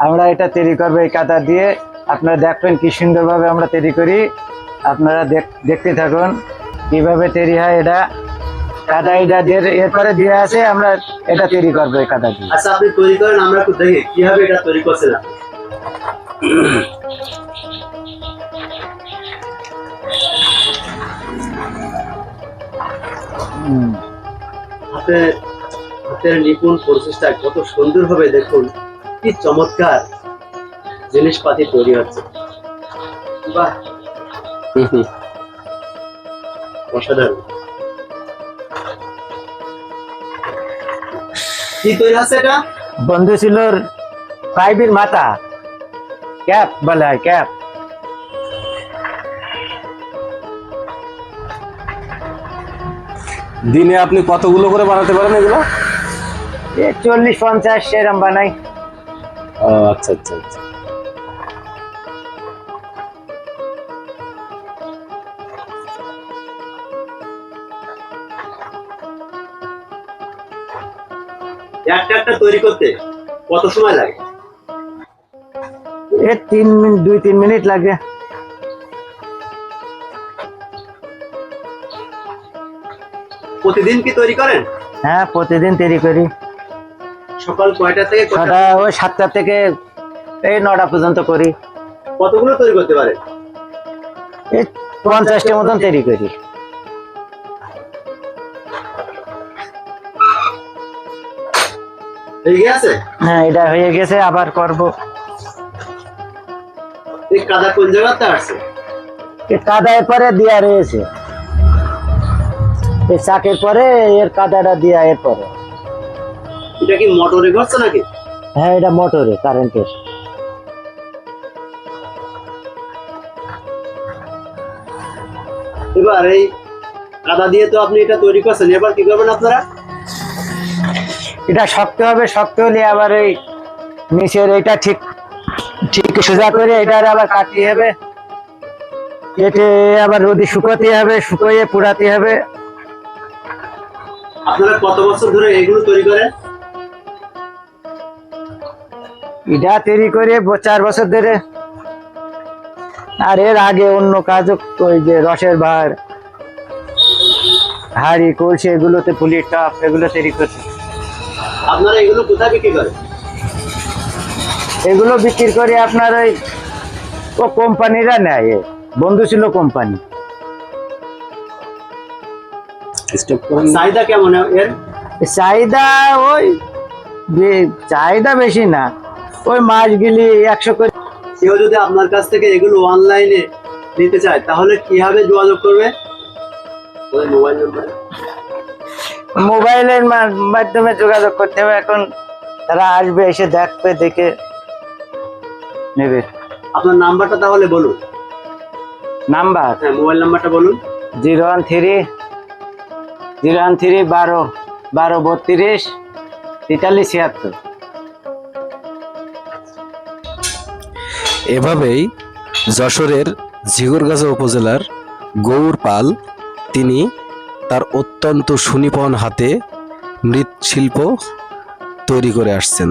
আমরা এটা তৈরি করব এই কাদা দিয়ে। আপনারা দেখবেন কি সুন্দরভাবে আমরা তৈরি করি। আপনারা দেখ- দেখতে থাকুন কীভাবে তৈরি হয় এটা। কাদা এটা এরপরে দিয়ে আছে আমরা এটা তৈরি করব এই কাদা দিয়ে। আচ্ছা আপনি তৈরি করেন আমরা একটু দেখি কীভাবে এটা তৈরি করছেন আপনি। হাতে হাতের নিপুণ প্রচেষ্টা কত সুন্দর হবে দেখুন। কি চমৎকার জিনিসপাতি তৈরি হচ্ছে। বাহ। অসাধারণ। কি তৈরি আছে এটা? বন্ধু ছিল পাইপের মাথা। ক্যাপ বলা হয় ক্যাপ। দিনে আপনি কতগুলো করে বানাতে পারেন এগুলো? এ চল্লিশ পঞ্চাশ সেরম বানাই। ও আচ্ছা আচ্ছা আচ্ছা। একটা একটা তৈরি করতে কত সময় লাগে? এ তিন মিনিট দুই তিন মিনিট লাগে। প্রতিদিন কি তৈরি করেন? হ্যাঁ প্রতিদিন তৈরি করি। সকাল কয়টা থেকে ছটা ওই সাতটা থেকে এই নটা পর্যন্ত করি। কতগুলো তৈরি করতে পারে? এই মতন তৈরি করি। হ্যাঁ এটা হয়ে গেছে আবার করব। এই কাদা কোন জায়গাতে আসছে? এ কাদায় পরে দেওয়া রয়েছে। এই চাকের পরে এর কাদাটা দেওয়া এর পরে। এটা কি মোটরে ঘটছে নাকি? হ্যাঁ এটা মোটরে কারেন্টের এবার এই কাদা দিয়ে তো আপনি এটা তৈরি করছেন এবার কি করবেন আপনারা? এটা শক্ত হবে শক্ত হলে আবার এই নিচের এটা ঠিক ঠিক সোজা করে এটার আবার কাটতে হবে। কেটে আবার রোদে শুকোতে হবে শুকোয়ে পুড়াতে হবে। আপনারা কত বছর ধরে এগুলো তৈরি করেন? এটা তৈরি করে চার বছর ধরে। আর এর আগে অন্য কাজও ওই যে রসের ভার হাড়ি কলসি এগুলোতে পুলির টপ এগুলো তৈরি করছে আপনারা এগুলো কোথায় বিক্রি করেন? এগুলো বিক্রি করে আপনার ওই ও কোম্পানিরা নেয় এ। বন্ধু ছিল কোম্পানি। চাহিদা কেমন এর? চাহিদা ওই চাহিদা বেশি না ওই মাছগুলি একশো করে। কেউ যদি আপনার কাছ থেকে এগুলো অনলাইনে নিতে চায় তাহলে কীভাবে যোগাযোগ করবে? ওই মোবাইল নাম্বার মোবাইলের মাধ্যমে যোগাযোগ করতে হবে। এখন তারা আসবে এসে দেখবে দেখে নেবে। আপনার নাম্বারটা তাহলে বলুন। নাম্বার? হ্যাঁ মোবাইল নাম্বারটা বলুন। Zero one three zero one three বারো বারো বত্রিশ তেতাল্লিশ ছিয়াত্তর। এভাবেই যশোরের ঝিগুরগাছা উপজেলার গৌর পাল তিনি তার অত্যন্ত সুনিপন হাতে মৃৎশিল্প তৈরি করে আসছেন।